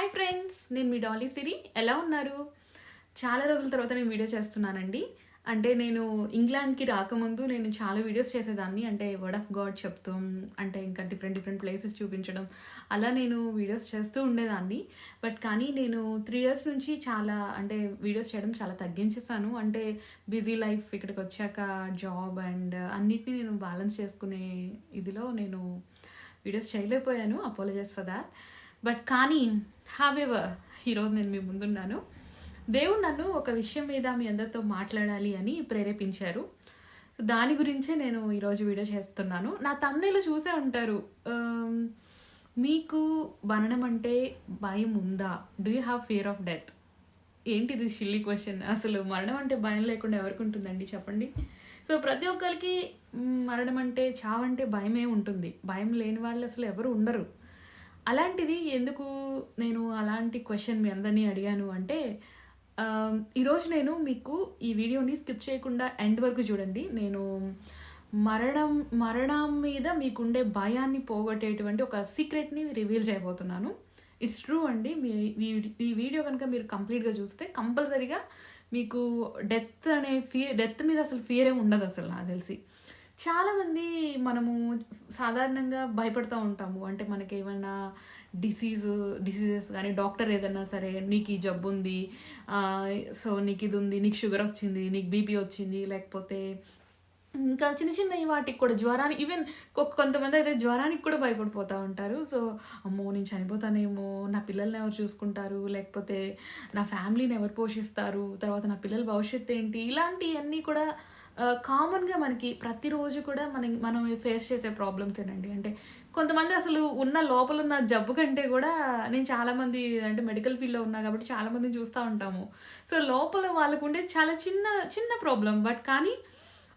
Hi friends నేను మీ Dolly సిరి. ఎలా ఉన్నారు? చాలా రోజుల తర్వాత నేను వీడియో చేస్తున్నానండి. అంటే నేను ఇంగ్లాండ్కి రాకముందు నేను చాలా వీడియోస్ చేసేదాన్ని. అంటే వర్డ్ ఆఫ్ గాడ్ చెప్తాం అంటే ఇంకా డిఫరెంట్ డిఫరెంట్ ప్లేసెస్ చూపించడం. అలా నేను వీడియోస్ చేస్తూ ఉండేదాన్ని. బట్ కానీ నేను త్రీ ఇయర్స్ నుంచి చాలా అంటే వీడియోస్ చేయడం చాలా తగ్గించేసాను అంటే బిజీ లైఫ్ ఇక్కడికి వచ్చాక జాబ్ అండ్ అన్నిటినీ నేను బ్యాలెన్స్ చేసుకునే ఇదిలో నేను వీడియోస్ చేయలేకపోయాను. అపాలజైస్ ఫర్ దాట్ బట్ కానీ హావెవర్ ఈరోజు నేను మీ ముందున్నాను. దేవుడు నన్ను ఒక విషయం మీద మీ అందరితో మాట్లాడాలి అని ప్రేరేపించారు. దాని గురించే నేను ఈరోజు వీడియో చేస్తున్నాను. నా తమ్ముళ్ళు చూసే ఉంటారు. మీకు మరణం అంటే భయం ఉందా? Do you have fear of death ఏంటిది షిల్లీ క్వశ్చన్ అసలు మరణం అంటే భయం లేకుండా ఎవరికి ఉంటుందండి? చెప్పండి. సో ప్రతి ఒక్కరికి మరణం అంటే చావంటే భయమే ఉంటుంది. భయం లేని వాళ్ళు అసలు ఎవరు ఉండరు. అలాంటిది ఎందుకు నేను అలాంటి క్వశ్చన్ మీ అందరినీ అడిగాను అంటే ఈరోజు నేను మీకు ఈ వీడియోని స్కిప్ చేయకుండా ఎండ్ వరకు చూడండి. నేను మరణం మరణం మీద మీకుండే భయాన్ని పోగొట్టేటువంటి ఒక సీక్రెట్ని రివీల్ చేయబోతున్నాను. ఇట్స్ ట్రూ అండి. మీ ఈ- ఈ వీడియో కనుక మీరు కంప్లీట్గా చూస్తే కంపల్సరీగా మీకు డెత్ అనే ఫియర్ డెత్ మీద అసలు ఫియరే ఉండదు అసలు నాకు తెలిసి. చాలామంది మనము సాధారణంగా భయపడుతూ ఉంటాము. అంటే మనకి ఏమైనా డిసీజ్ డిసీజెస్ కానీ డాక్టర్ ఏదన్నా సరే నీకు ఈ జబ్బు ఉంది సో నీకు ఇది ఉంది నీకు షుగర్ వచ్చింది నీకు బీపీ వచ్చింది లేకపోతే ఇంకా చిన్న చిన్న వాటికి కూడా జ్వరానికి ఈవెన్ కొంతమంది అయితే జ్వరానికి కూడా భయపడిపోతూ ఉంటారు. సో అమ్మో నేను చనిపోతానేమో నా పిల్లల్ని ఎవరు చూసుకుంటారు? లేకపోతే నా ఫ్యామిలీని ఎవరు పోషిస్తారు? తర్వాత నా పిల్లల భవిష్యత్తు ఏంటి ఇలాంటివన్నీ కూడా కామన్గా మనకి ప్రతిరోజు కూడా మనం మనం ఫేస్ చేసే ప్రాబ్లమ్స్ ఏనండి అంటే కొంతమంది అసలు ఉన్న లోపల ఉన్న జబ్బు కంటే కూడా నేను చాలామంది అంటే మెడికల్ ఫీల్డ్లో ఉన్నా కాబట్టి చాలామందిని చూస్తూ ఉంటాము. సో లోపల వాళ్ళకు ఉండే చాలా చిన్న చిన్న ప్రాబ్లం బట్ కానీ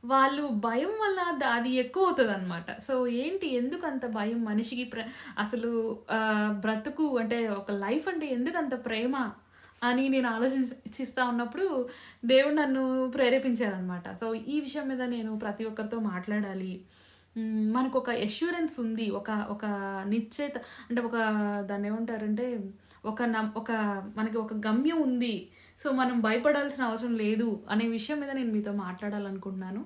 వాళ్ళు భయం వల్ల అది ఎక్కువ అవుతుంది అనమాట సో ఏంటి ఎందుకు అంత భయం? మనిషికి ప్ర అసలు బ్రతుకు అంటే ఒక లైఫ్ అంటే ఎందుకు అంత ప్రేమ? అని నేను ఆలోచిస్తా ఉన్నప్పుడు దేవుడు నన్ను ప్రేరేపించారనమాట సో ఈ విషయం మీద నేను ప్రతి ఒక్కరితో మాట్లాడాలి. మనకు ఒక ఎష్యూరెన్స్ ఉంది. ఒక ఒక నిశ్చేత అంటే ఒక దాన్ని ఏమంటారంటే ఒక నమ్ ఒక మనకి ఒక గమ్యం ఉంది. సో మనం భయపడాల్సిన అవసరం లేదు అనే విషయం మీద నేను మీతో మాట్లాడాలనుకుంటున్నాను.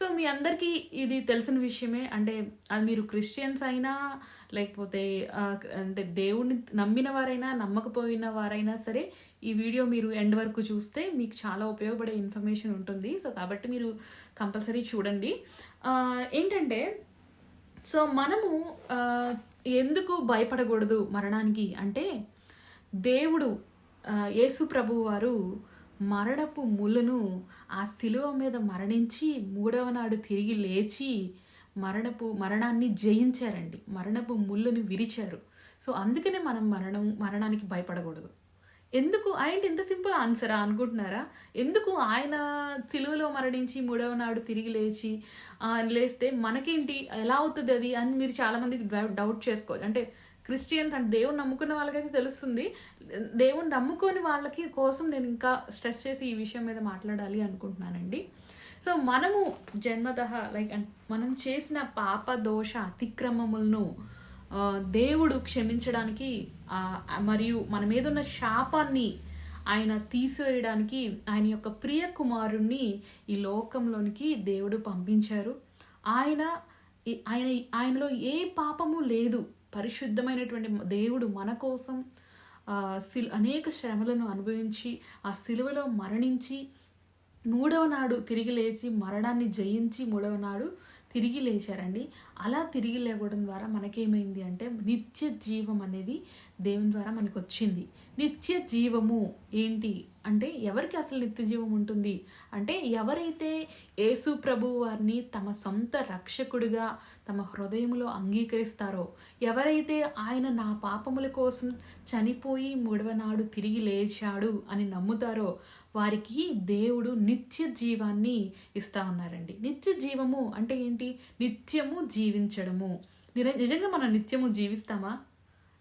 సో మీ అందరికీ ఇది తెలిసిన విషయమే. అంటే అది మీరు క్రిస్టియన్స్ అయినా లేకపోతే అంటే దేవుడిని నమ్మిన వారైనా నమ్మకపోయిన వారైనా సరే ఈ వీడియో మీరు ఎండ్ వరకు చూస్తే మీకు చాలా ఉపయోగపడే ఇన్ఫర్మేషన్ ఉంటుంది. సో కాబట్టి మీరు కంపల్సరీ చూడండి. ఏంటంటే సో మనము ఎందుకు భయపడకూడదు మరణానికి? అంటే దేవుడు యేసు ప్రభు వారు మరణపు ముళ్ళును ఆ శిలువ మీద మరణించి మూడవ నాడు తిరిగి లేచి మరణపు మరణాన్ని జయించారండి. మరణపు ముళ్ళుని విరిచారు. సో అందుకనే మనం మరణం మరణానికి భయపడకూడదు. ఎందుకు? ఆయన ఇంత సింపుల్ ఆన్సరా అనుకుంటున్నారా? ఎందుకు ఆయన సిలువలో మరణించి మూడవ నాడు తిరిగి లేచి లేస్తే మనకేంటి? ఎలా అవుతుంది అది అని మీరు చాలామందికి డౌట్ చేసుకోవచ్చు. అంటే క్రిస్టియన్స్ అంటే దేవుని నమ్ముకున్న వాళ్ళకైతే తెలుస్తుంది. దేవుని నమ్ముకొని వాళ్ళకి కోసం నేను ఇంకా స్ట్రెస్ చేసి ఈ విషయం మీద మాట్లాడాలి అనుకుంటున్నానండి. సో మనము జన్మత లైక్ మనం చేసిన పాప దోష అతిక్రమములను దేవుడు క్షమించడానికి మరియు మన మీద ఉన్న శాపాన్ని ఆయన తీసివేయడానికి ఆయన యొక్క ప్రియ కుమారుణ్ణి ఈ లోకంలోనికి దేవుడు పంపించారు. ఆయన ఆయన ఆయనలో ఏ పాపము లేదు. పరిశుద్ధమైనటువంటి దేవుడు మన కోసం సిల్ అనేక శ్రమలను అనుభవించి ఆ సిలువలో మరణించి మూడవ నాడు తిరిగి లేచి మరణాన్ని జయించి మూడవ నాడు తిరిగి లేచారండి. అలా తిరిగి లేవడం ద్వారా మనకేమైంది అంటే నిత్య జీవం అనేది దేవుని ద్వారా మనకు వచ్చింది నిత్య జీవము ఏంటి? అంటే ఎవరికి అసలు నిత్య జీవం ఉంటుంది? అంటే ఎవరైతే యేసు ప్రభు వారిని తమ సొంత రక్షకుడిగా తమ హృదయంలో అంగీకరిస్తారో ఎవరైతే ఆయన నా పాపముల కోసం చనిపోయి మూడవ నాడు తిరిగి లేచాడు అని నమ్ముతారో వారికి దేవుడు నిత్య జీవాన్ని ఇస్తా ఉన్నారండి. నిత్య జీవము అంటే ఏంటి? నిత్యము జీవించడము. నిజంగా మనం నిత్యము జీవిస్తామా?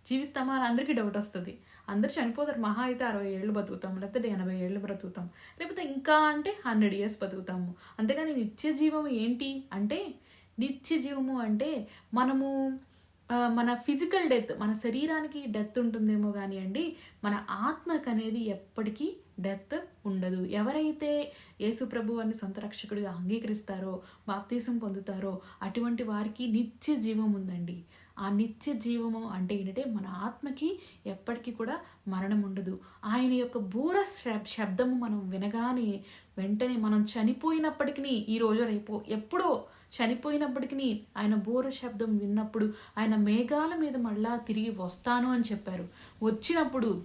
జీవిస్తామా అని అందరికీ డౌట్ వస్తుంది. అందరు చనిపోతారు. మహా అయితే అరవై ఏళ్ళు బతుకుతాం. లేకపోతే ఎనభై ఏళ్ళు బ్రతుకుతాం. లేకపోతే ఇంకా అంటే హండ్రెడ్ ఇయర్స్ బతుకుతాము. అంతేగాని నిత్య జీవం ఏంటి? అంటే నిత్య జీవము అంటే మనము మన ఫిజికల్ డెత్ మన శరీరానికి డెత్ ఉంటుందేమో కానీ అండి మన ఆత్మకు అనేది ఎప్పటికీ డెత్ ఉండదు. ఎవరైతే యేసు ప్రభు అని సొంత రక్షకుడిగా అంగీకరిస్తారో బాప్తీసం పొందుతారో అటువంటి వారికి నిత్య జీవం ఉందండి. ఆ నిత్య జీవము అంటే ఏంటంటే మన ఆత్మకి ఎప్పటికీ కూడా మరణం ఉండదు. ఆయన యొక్క బూర శబ్- శబ్దము మనం వినగానే వెంటనే మనం చనిపోయినప్పటికీ ఈ రోజు రేపు ఎప్పుడో చనిపోయినప్పటికీ ఆయన బోర శబ్దం విన్నప్పుడు ఆయన మేఘాల మీద మళ్ళా తిరిగి వస్తాను అని చెప్పారు. వచ్చినప్పుడు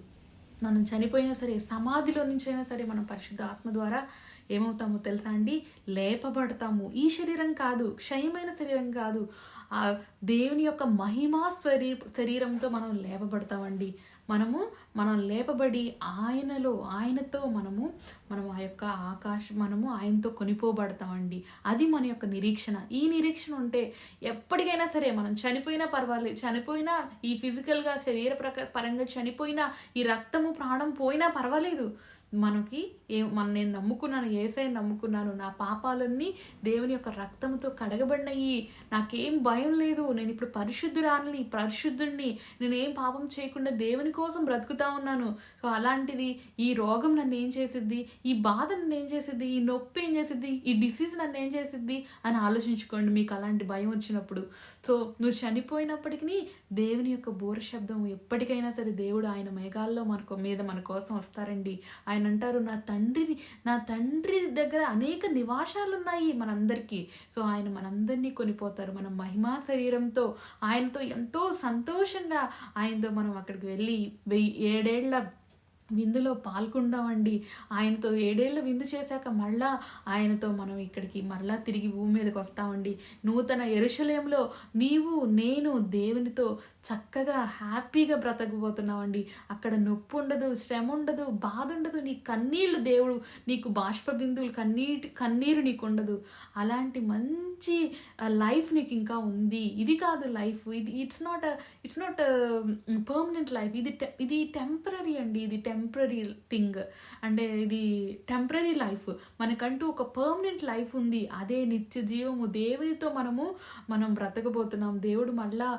మనం చనిపోయినా సరే సమాధిలో నుంచి అయినా సరే మనం పరిశుద్ధ ఆత్మ ద్వారా ఏమవుతామో తెలుసా అండి? లేపబడతాము. ఈ శరీరం కాదు క్షయమైన శరీరం కాదు. ఆ దేవుని యొక్క మహిమా శరీ శరీరంతో మనం లేపబడతామండి. మనము మనం లేపబడి ఆయనలో ఆయనతో మనము మనం ఆ యొక్క ఆకాశం మనము ఆయనతో కొనిపోబడతామండి. అది మన యొక్క నిరీక్షణ. ఈ నిరీక్షణ ఉంటే ఎప్పటికైనా సరే మనం చనిపోయినా పర్వాలేదు చనిపోయినా ఈ ఫిజికల్గా శరీర ప్రక పరంగా చనిపోయినా ఈ రక్తము ప్రాణం పోయినా పర్వాలేదు. మనకి ఏ మన నేను నమ్ముకున్నాను ఏసై నమ్ముకున్నాను నా పాపాలన్నీ దేవుని యొక్క రక్తంతో కడగబడినయి నాకేం భయం లేదు. నేను ఇప్పుడు పరిశుద్ధురాలని పరిశుద్ధుడిని నేనేం పాపం చేయకుండా దేవుని కోసం బ్రతుకుతా ఉన్నాను. సో అలాంటిది ఈ రోగం నన్ను ఏం చేసిద్ది? ఈ బాధ నన్ను ఏం చేసిద్ది? ఈ నొప్పి ఏం చేసిద్ది? ఈ డిసీజ్ నన్ను ఏం చేసిద్ది? అని ఆలోచించుకోండి మీకు అలాంటి భయం వచ్చినప్పుడు. సో నువ్వు చనిపోయినప్పటికీ దేవుని యొక్క బోర శబ్దం ఎప్పటికైనా సరే దేవుడు ఆయన మేఘాల్లో మనకు మీద మన కోసం వస్తారండి. ఆయన అంటారు నా తండ్రిని నా తండ్రి దగ్గర అనేక నివాసాలు ఉన్నాయి మనందరికీ. సో ఆయన మనందరినీ కొనిపోతారు. మనం మహిమా శరీరంతో ఆయనతో ఎంతో సంతోషంగా ఆయనతో మనం అక్కడికి వెళ్ళి వెయ్యి ఏడేళ్ళ విందులో పాల్గొండమండి ఆయనతో ఏడేళ్ళ విందు చేశాక మళ్ళా ఆయనతో మనం ఇక్కడికి మరలా తిరిగి భూమి మీదకి వస్తామండి. నూతన ఎరుషలేంలో నీవు నేను దేవునితో చక్కగా హ్యాపీగా బ్రతకపోతున్నామండి అక్కడ నొప్పి ఉండదు శ్రమ ఉండదు బాధ ఉండదు. నీ కన్నీళ్ళు దేవుడు నీకు బాష్ప బిందువులు కన్నీటి కన్నీరు నీకు ఉండదు అలాంటి మంచి లైఫ్ నీకు ఇంకా ఉంది. ఇది కాదు లైఫ్. ఇది it's not it's not permanent life ఇది ఇది టెంపరీ అండి. ఇది టెంపరీ థింగ్ అంటే ఇది టెంపరీ లైఫ్ మనకంటూ ఒక పర్మనెంట్ లైఫ్ ఉంది. అదే నిత్య జీవము. దేవుడితో మనము మనం బ్రతకబోతున్నాం. దేవుడు మళ్ళా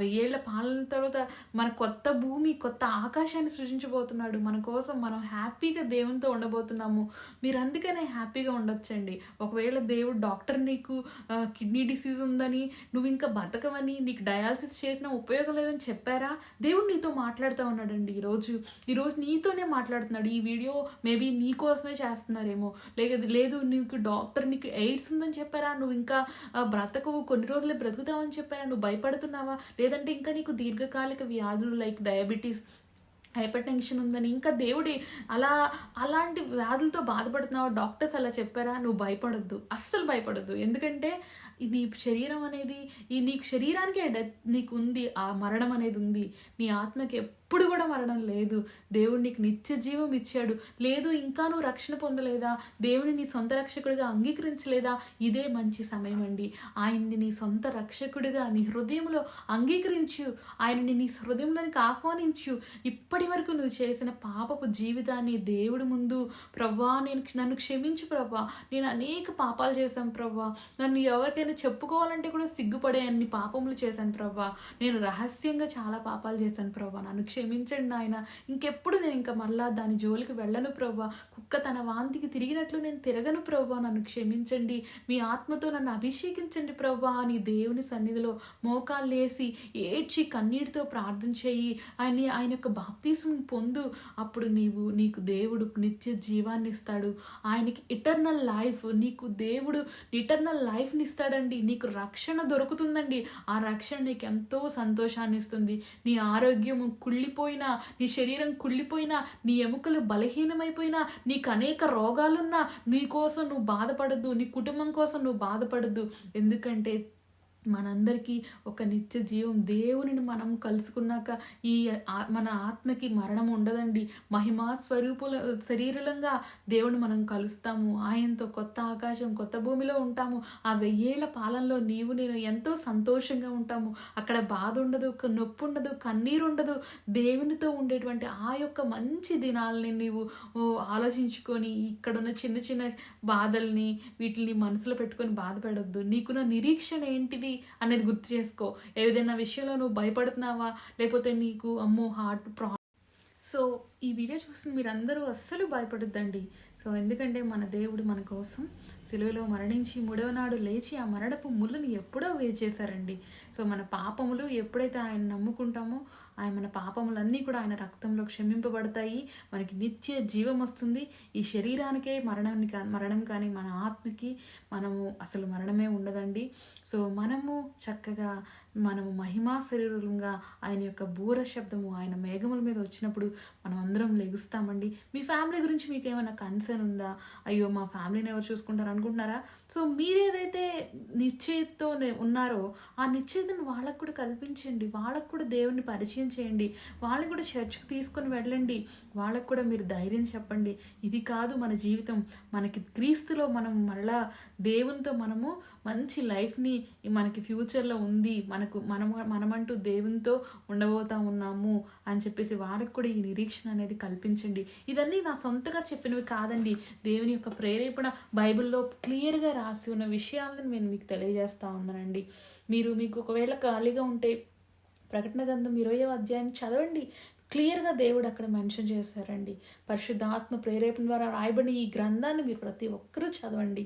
వెయ్యేళ్ళ పాలన తర్వాత మన కొత్త భూమి కొత్త ఆకాశాన్ని సృష్టించబోతున్నాడు మన కోసం మనం హ్యాపీగా దేవునితో ఉండబోతున్నాము. మీరు అందుకనే హ్యాపీగా ఉండొచ్చండి. ఒకవేళ దేవుడు డాక్టర్ నీకు కిడ్నీ డిసీజ్ ఉందని నువ్వు ఇంకా బతకమని నీకు డయాలసిస్ చేసిన ఉపయోగం లేదని చెప్పారా? దేవుడు నీతో మాట్లాడుతూ ఉన్నాడండి ఈరోజు. ఈరోజు నీతోనే మాట్లాడుతున్నాడు. ఈ వీడియో మేబీ నీ కోసమే చేస్తున్నారేమో. లేక లేదు నీకు డాక్టర్ నీకు ఎయిడ్స్ ఉందని చెప్పారా? నువ్వు ఇంకా బ్రతకవు కొన్ని రోజులే బ్రతుకుతావని చెప్పారా? నువ్వు భయపడుతున్నావా? లేదంటే ఇంకా నీకు దీర్ఘకాలిక వ్యాధులు లైక్ డయాబెటీస్ హైపర్ టెన్షన్ ఉందని ఇంకా దేవుడి అలా అలాంటి వ్యాధులతో బాధపడుతున్నావు? డాక్టర్స్ అలా చెప్పారా? నువ్వు భయపడొద్దు. అస్సలు భయపడొద్దు. ఎందుకంటే నీ శరీరం అనేది ఈ నీకు శరీరానికే డెత్ నీకు ఉంది ఆ మరణం అనేది ఉంది. నీ ఆత్మకి ఎప్పుడు కూడా మరణం లేదు. దేవుడు నీకు నిత్య జీవం ఇచ్చాడు. లేదు ఇంకా నువ్వు రక్షణ పొందలేదా? దేవుని నీ సొంత రక్షకుడిగా అంగీకరించలేదా? ఇదే మంచి సమయం అండి. ఆయన్ని నీ సొంత రక్షకుడిగా నీ హృదయంలో అంగీకరించు. ఆయనని నీ హృదయంలోనికి ఆహ్వానించు. ఇప్పటి వరకు నువ్వు చేసిన పాపపు జీవితాన్ని దేవుడి ముందు ప్రవ్వా నేను నన్ను క్షమించు ప్రవ్వా. నేను అనేక పాపాలు చేశాను ప్రవ్వా. నన్ను ఎవరికైనా చెప్పుకోవాలంటే కూడా సిగ్గుపడే అన్ని పాపములు చేశాను ప్రవ్వా. నేను రహస్యంగా చాలా పాపాలు చేశాను ప్రవ్వా. నన్ను క్షమించండి నాయన. ఇంకెప్పుడు నేను ఇంకా మరలా దాని జోలికి వెళ్ళను ప్రభా కుక్క తన వాంతికి తిరిగినట్లు నేను తిరగను ప్రభా నన్ను క్షమించండి. మీ ఆత్మతో నన్ను అభిషేకించండి ప్రభా అని దేవుని సన్నిధిలో మోకాలు వేసి ఏడ్చి కన్నీటితో ప్రార్థన చేయి. ఆయన ఆయన యొక్క బాప్తీసం పొందు. అప్పుడు నీవు నీకు దేవుడు నిత్య జీవాన్ని ఇస్తాడు. ఆయనకి ఇటర్నల్ లైఫ్ నీకు దేవుడు ఇటర్నల్ లైఫ్ని ఇస్తాడండి. నీకు రక్షణ దొరుకుతుందండి. ఆ రక్షణ నీకు ఎంతో సంతోషాన్ని ఇస్తుంది. నీ ఆరోగ్యము కుళ్ళిపోయినా నీ శరీరం కుళ్ళిపోయినా నీ ఎముకలు బలహీనమైపోయినా నీకు అనేక రోగాలున్నా నీ కోసం నువ్వు బాధపడద్దు నీ కుటుంబం కోసం నువ్వు బాధపడద్దు. ఎందుకంటే మనందరికీ ఒక నిత్య జీవం. దేవునిని మనం కలుసుకున్నాక ఈ ఆ- మన ఆత్మకి మరణం ఉండదండి. మహిమా స్వరూపుల శరీరంగా దేవుని మనం కలుస్తాము. ఆయనతో కొత్త ఆకాశం కొత్త భూమిలో ఉంటాము. ఆ వెయ్యేళ్ళ పాలనలో నీవు నేను ఎంతో సంతోషంగా ఉంటాము. అక్కడ బాధ ఉండదు ఒక నొప్పి ఉండదు కన్నీరు ఉండదు. దేవునితో ఉండేటువంటి ఆ యొక్క మంచి దినాలని నీవు ఆలోచించుకొని ఇక్కడున్న చిన్న చిన్న బాధల్ని వీటిని మనసులో పెట్టుకొని బాధపడొద్దు. నీకున్న నిరీక్షణ ఏంటిది? అనేది గుర్తు చేసుకో. ఏదైనా విషయంలో నువ్వు భయపడుతున్నావా? లేకపోతే నీకు అమ్మో హార్ట్ ప్రా సో ఈ వీడియో చూస్తున్న మీరందరూ అస్సలు భయపడొద్దండి. సో ఎందుకంటే మన దేవుడు మన కోసం సిలువలో మరణించి మూడవ నాడు లేచి ఆ మరణపు ముళ్ళని ఎప్పుడో వేచేశారండి సో మన పాపములు ఎప్పుడైతే ఆయన నమ్ముకుంటామో ఆయన మన పాపములన్నీ కూడా ఆయన రక్తంలో క్షమింపబడతాయి. మనకి నిత్య జీవం వస్తుంది. ఈ శరీరానికే మరణం కా- మరణం కానీ మన ఆత్మకి మనము అసలు మరణమే ఉండదండి. సో మనము చక్కగా మనము మహిమా శరీరంగా ఆయన యొక్క బూర శబ్దము ఆయన మేఘముల మీద వచ్చినప్పుడు మనం అందరం లెగుస్తామండి. మీ ఫ్యామిలీ గురించి మీకు ఏమైనా కన్సర్న్ ఉందా? అయ్యో మా ఫ్యామిలీని ఎవరు చూసుకుంటారు అనుకుంటున్నారా? సో మీరేదైతే నిశ్చయితతో ఉన్నారో ఆ నిశ్చయితను వాళ్ళకు కూడా కల్పించండి. వాళ్ళకు కూడా దేవుని పరిచయం చేయండి. వాళ్ళని కూడా చర్చ్కి తీసుకొని వెళ్ళండి. వాళ్ళకు కూడా మీరు ధైర్యం చెప్పండి. ఇది కాదు మన జీవితం. మనకి క్రీస్తులో మనం మరలా దేవునితో మనము మంచి లైఫ్ని మనకి ఫ్యూచర్లో ఉంది. మనకు మనం మనమంటూ దేవునితో ఉండబోతా ఉన్నాము అని చెప్పేసి వాళ్ళకి కూడా ఈ నిరీక్షణ అనేది కల్పించండి. ఇదన్నీ నా సొంతగా చెప్పినవి కాదండి. దేవుని యొక్క ప్రేరేపణ బైబిల్లో క్లియర్గా రాసి ఉన్న విషయాలను నేను మీకు తెలియజేస్తా ఉన్నానండి. మీరు మీకు ఒకవేళ ఖాళీగా ఉంటే ప్రకటన గ్రంథం ఇరవయో అధ్యాయం చదవండి. క్లియర్గా దేవుడు అక్కడ మెన్షన్ చేశారండి. పరిశుద్ధాత్మ ప్రేరేపణ ద్వారా రాయబడిన ఈ గ్రంథాన్ని మీరు ప్రతి ఒక్కరూ చదవండి.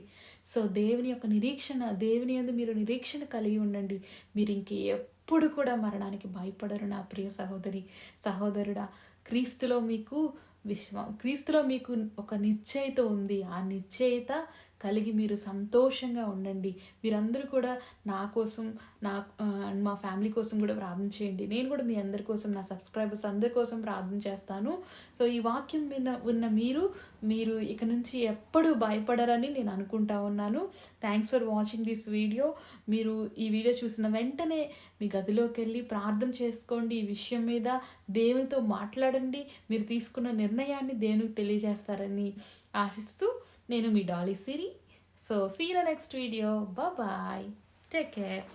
సో దేవుని యొక్క నిరీక్షణ దేవుని యందు మీరు నిరీక్షణ కలిగి ఉండండి. మీరు ఇంక ఎప్పుడు కూడా మరణానికి భయపడరు నా ప్రియ సహోదరి సహోదరుడా. క్రీస్తులో మీకు విశ్వ క్రీస్తులో మీకు ఒక నిశ్చయిత ఉంది. ఆ నిశ్చయిత కలిగి మీరు సంతోషంగా ఉండండి. మీరందరూ కూడా నా కోసం నా అండ్ మా ఫ్యామిలీ కోసం కూడా ప్రార్థన చేయండి. నేను కూడా మీ అందరి కోసం నా సబ్స్క్రైబర్స్ అందరి కోసం ప్రార్థన చేస్తాను. సో ఈ వాక్యం విన్న ఉన్న మీరు మీరు ఇక నుంచి ఎప్పుడు భయపడరని నేను అనుకుంటా ఉన్నాను. Thanks for watching this video మీరు ఈ వీడియో చూసిన వెంటనే మీ గదిలోకి వెళ్ళి ప్రార్థన చేసుకోండి. ఈ విషయం మీద దేవునితో మాట్లాడండి. మీరు తీసుకున్న నిర్ణయాన్ని దేవునికి తెలియజేస్తారని ఆశిస్తూ నేను మీ Dolly Siri. So see next video bye take care